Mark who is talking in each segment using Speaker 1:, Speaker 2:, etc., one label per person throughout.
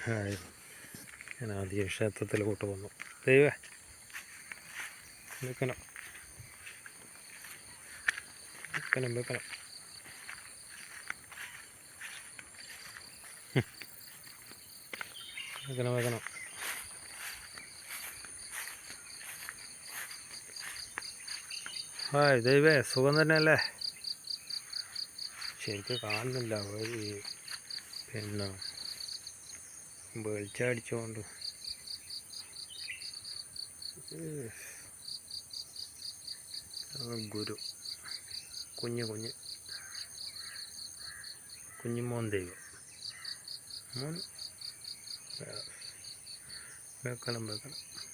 Speaker 1: Hi ഞാൻ ആദ്യ ക്ഷേത്രത്തിലോട്ട് വന്നു ദൈവേ വെക്കണം വെക്കണം വെക്കണം. വെക്കണം വെക്കണം ഹായ് ദൈവേ സുഖം തന്നെയല്ലേ? ശരിക്കും കാണുന്നില്ല ഈ പിന്നെ വെളിച്ചടിച്ചുകൊണ്ട് ഗുരു. കുഞ്ഞ് കുഞ്ഞ്. കുഞ്ഞുമോൻ ദൈവം. വെക്കണം വെക്കണം.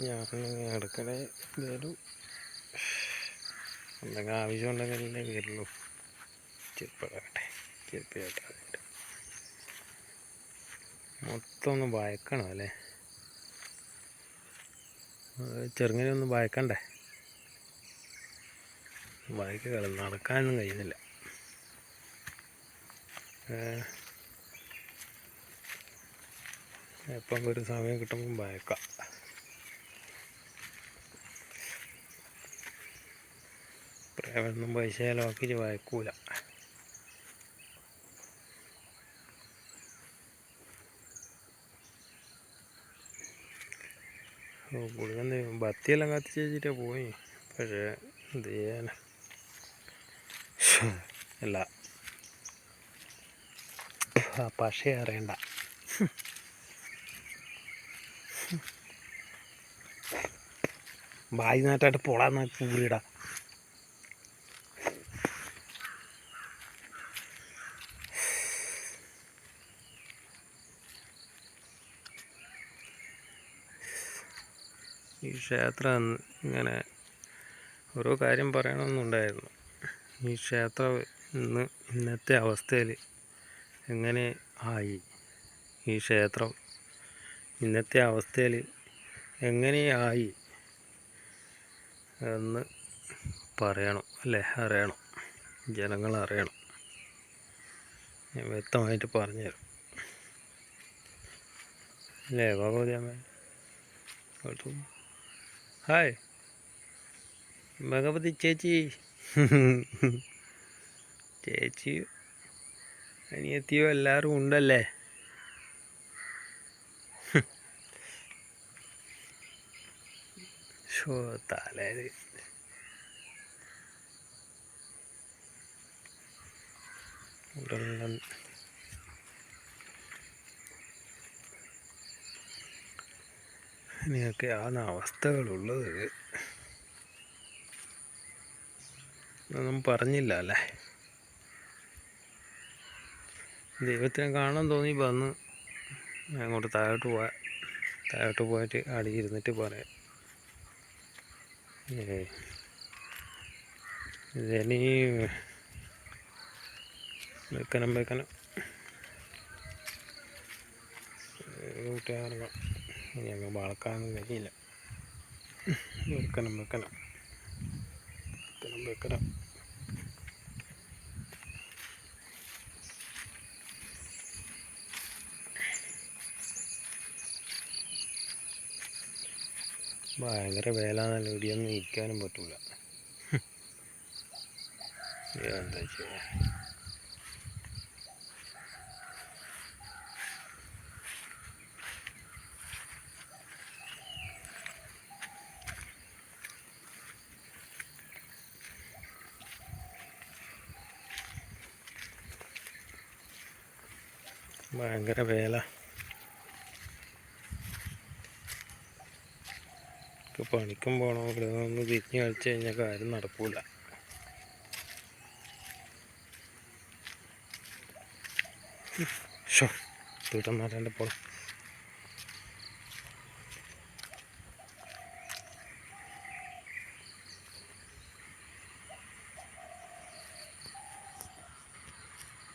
Speaker 1: ഞാൻ ഇടയ്ക്കിടെ വരും എന്തെങ്കിലും ആവശ്യം ഉണ്ടെങ്കിലല്ലേ വരുള്ളൂ ചെരുപ്പടാകട്ടെ ചെരുപ്പ് ചേട്ടാ മൊത്തം ഒന്ന് ഭയക്കണം അല്ലേ? ചെറുങ്ങനെ ഒന്ന് ഭയക്കണ്ടേ ഭയക്ക് കളി നടക്കാനൊന്നും കഴിയുന്നില്ല. എപ്പം ഒരു സമയം കിട്ടുമ്പം വയക്കാം. പ്രേമൊന്നും പൈസ ചിലവാക്കി വായിക്കൂല. പുള്ളിക്കാൻ ബത്തിയെല്ലാം കത്തിച്ച് വെച്ചിട്ടാ പോയി. പക്ഷേ എന്ത് ചെയ്യാന? അല്ല. പക്ഷേ അറിയണ്ട. ബായി നാട്ടായിട്ട് പൊളാന്ന് പൂരിടാ ഈ ക്ഷേത്രം ഇങ്ങനെ ഓരോ കാര്യം പറയണമെന്നുണ്ടായിരുന്നു. ഈ ക്ഷേത്രം ഇന്ന് ഇന്നത്തെ അവസ്ഥയിൽ എങ്ങനെ ആയി? ഈ ക്ഷേത്രം ഇന്നത്തെ അവസ്ഥയിൽ എങ്ങനെയായി എന്ന് പറയണം അല്ലേ? അറിയണം. ജനങ്ങൾ അറിയണം. ഞാൻ വ്യക്തമായിട്ട് പറഞ്ഞുതരും. അല്ലേ ഭഗവതി അമ്മ? ഹായ്. ഭഗവതി ചേച്ചി. ചേച്ചി അനിയത്തിയോ എല്ലാവരും ഉണ്ടല്ലേ? ഷോ തലേത് ഉടനെ ഇനിയൊക്കെയാണ് അവസ്ഥകളുള്ളത്. ഒന്നും പറഞ്ഞില്ല അല്ലേ? ദൈവത്തിനെ കാണാൻ തോന്നി വന്ന്. അങ്ങോട്ട് താഴോട്ട് പോവാ. താഴോട്ട് പോയിട്ട് അടിയിരുന്നിട്ട് പറയാം. ഏ. ഇതിനി വെക്കണം വെക്കണം. കൂട്ടുകാരണം ഞങ്ങൾ വളക്കാനൊന്നും കഴിയില്ല. വെക്കണം വെക്കണം. വെക്കണം വെക്കണം. ഭയങ്കര വേലാന്നല്ല? ഇടിയൊന്നും ഇരിക്കാനും പറ്റൂല. എന്താ ചെയ്യാ? ഭയങ്കര വേല. ഇപ്പൊ പണിക്കും പോകണം ഇവിടെ ഒന്ന് തിരിഞ്ഞ് കളിച്ച് കഴിഞ്ഞാൽ കാര്യം നടക്കൂല. ഷോ വീട്ടന്മാരെ പോണം.